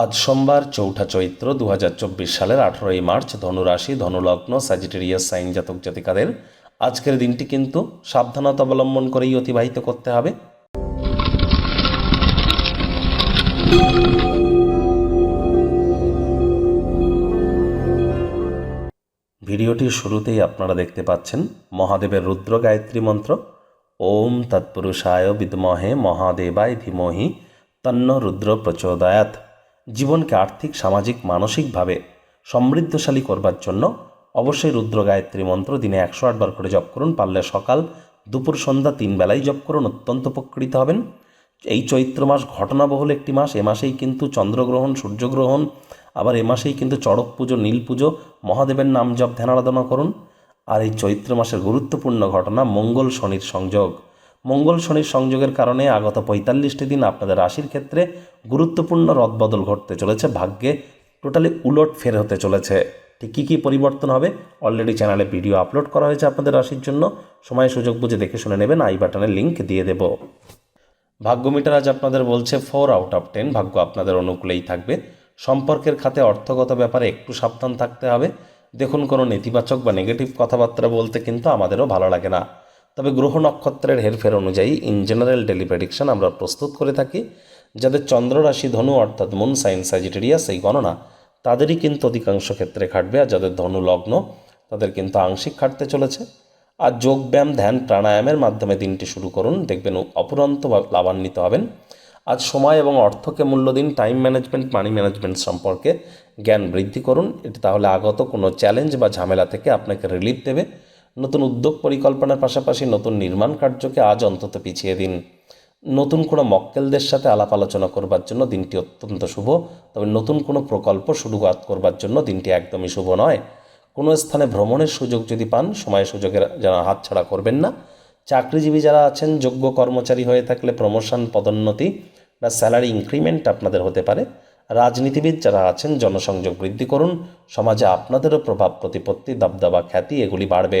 আজ সোমবার চৌঠা চৈত্র দু হাজার চব্বিশ সালের আঠেরোই মার্চ ধনুরাশি, ধনুলগ্ন স্যাজিটেরিয়াস সাইন জাতক জাতিকাদের আজকের দিনটি কিন্তু সাবধানতা অবলম্বন করেই অতিবাহিত করতে হবে। ভিডিওটির শুরুতেই আপনারা দেখতে পাচ্ছেন মহাদেবের রুদ্র গায়ত্রী মন্ত্র। ওম তৎপুরুষায় বিদমহে মহাদেবায় ধীমহি তন্ন রুদ্র প্রচোদয়াত জীবনকে আর্থিক, সামাজিক, মানসিকভাবে সমৃদ্ধশালী করবার জন্য অবশ্যই রুদ্র গায়ত্রী মন্ত্র দিনে একশো আটবার করে জপ করুন। পারলে সকাল, দুপুর, সন্ধ্যা তিন বেলায় জপ করুন। অত্যন্ত উপকৃত হবেন। এই চৈত্র মাস ঘটনাবহুল একটি মাস। এ মাসেই কিন্তু চন্দ্রগ্রহণ, সূর্যগ্রহণ, আবার এ মাসেই কিন্তু চড়ক পুজো, নীল পুজো, মহাদেবের নাম জপ, ধ্যান আরাধনা করুন। আর এই চৈত্র মাসের গুরুত্বপূর্ণ ঘটনা মঙ্গল শনির সংযোগ। মঙ্গল শনির সংযোগের কারণে আগত পঁয়তাল্লিশটি দিন আপনাদের রাশির ক্ষেত্রে গুরুত্বপূর্ণ রদবদল ঘটতে চলেছে, ভাগ্যে টোটালি উলট ফের হতে চলেছে। ঠিক কী কী পরিবর্তন হবে? অলরেডি চ্যানেলে ভিডিও আপলোড করা হয়েছে আপনাদের রাশির জন্য। সময় সুযোগ বুঝে দেখে শুনে নেবেন, আই বাটনের লিঙ্ক দিয়ে দেবো। ভাগ্য মিটার আজ আপনাদের বলছে ফোর আউট অফ টেন, ভাগ্য আপনাদের অনুকূলেই থাকবে। সম্পর্কের খাতে অর্থগত ব্যাপারে একটু সাবধান থাকতে হবে। দেখুন কোনো নেতিবাচক বা নেগেটিভ কথাবার্তা বলতে কিন্তু আমাদেরও ভালো লাগে না। তবে গ্রহ নক্ষত্রের হেরফের অনুযায়ী ইন জেনারেল ডেলি আমরা প্রস্তুত করে থাকি, যাদের চন্দ্র রাশি ধনু অর্থাৎ মুন সাইন স্যাজিটেরিয়াস এই গণনা, তাদেরই কিন্তু অধিকাংশ ক্ষেত্রে খাটবে আর যাদের ধনু লগ্ন, তাদের কিন্তু আংশিক খাটতে চলেছে। আর যোগব্যায়াম ধ্যান, প্রাণায়ামের মাধ্যমে দিনটি শুরু করুন, দেখবেন অপুরন্ত লাভান্বিত হবেন। আজ সময় এবং অর্থকে মূল্য দিন টাইম ম্যানেজমেন্ট মানি ম্যানেজমেন্ট সম্পর্কে জ্ঞান বৃদ্ধি করুন। এটি তাহলে আগত কোনো চ্যালেঞ্জ বা ঝামেলা থেকে আপনাকে রিলিফ দেবে। নতুন উদ্যোগ পরিকল্পনার পাশাপাশি নতুন নির্মাণ কার্যকে আজ অন্তত পিছিয়ে দিন। নতুন কোনো মক্কেলদের সাথে আলাপ আলোচনা করবার জন্য দিনটি অত্যন্ত শুভ, তবে নতুন কোনো প্রকল্প শুরু করবার জন্য দিনটি একদমই শুভ নয়। কোনো স্থানে ভ্রমণের সুযোগ যদি পান সময় সুযোগের যেন হাতছাড়া করবেন না। চাকরিজীবী যারা আছেন, যোগ্য কর্মচারী হয়ে থাকলে প্রমোশন, পদোন্নতি বা স্যালারি ইনক্রিমেন্ট আপনাদের হতে পারে। রাজনীতিবিদ যারা আছেন, জনসংযোগ বৃদ্ধি করুন। সমাজে আপনাদেরও প্রভাব, প্রতিপত্তি, দাবদাবা, খ্যাতি এগুলি বাড়বে।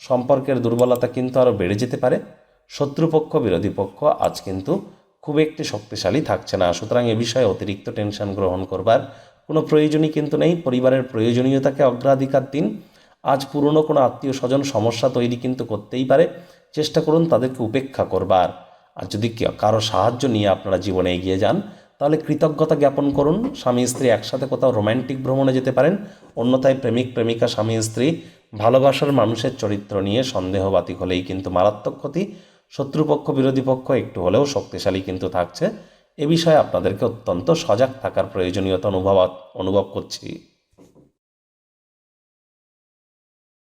সম্পর্কের দুর্বলতা কিন্তু আরও বেড়ে যেতে পারে। শত্রুপক্ষ, বিরোধী পক্ষ আজ কিন্তু খুব একটি শক্তিশালী থাকছে না। সুতরাং এ বিষয়ে অতিরিক্ত টেনশন গ্রহণ করবার কোনো প্রয়োজনই কিন্তু নেই। পরিবারের প্রয়োজনীয়তাকে অগ্রাধিকার দিন। আজ পুরনো কোনো আত্মীয় স্বজন সমস্যা তৈরি কিন্তু করতেই পারে। চেষ্টা করুন তাদেরকে উপেক্ষা করবার। আর যদি কারও সাহায্য নিয়ে আপনারা জীবনে এগিয়ে যান, তাহলে কৃতজ্ঞতা জ্ঞাপন করুন। স্বামী স্ত্রী একসাথে কোথাও রোম্যান্টিক ভ্রমণে যেতে পারেন। অন্যথায় প্রেমিক, প্রেমিকা, স্বামী স্ত্রী ভালোবাসার মানুষের চরিত্র নিয়ে সন্দেহবাতিক হলেই কিন্তু মারাত্মক ক্ষতি। শত্রুপক্ষ, বিরোধী পক্ষ একটু হলেও শক্তিশালী কিন্তু থাকছে। এ বিষয়ে আপনাদেরকে অত্যন্ত সজাগ থাকার প্রয়োজনীয়তা অনুভব অনুভব করছি।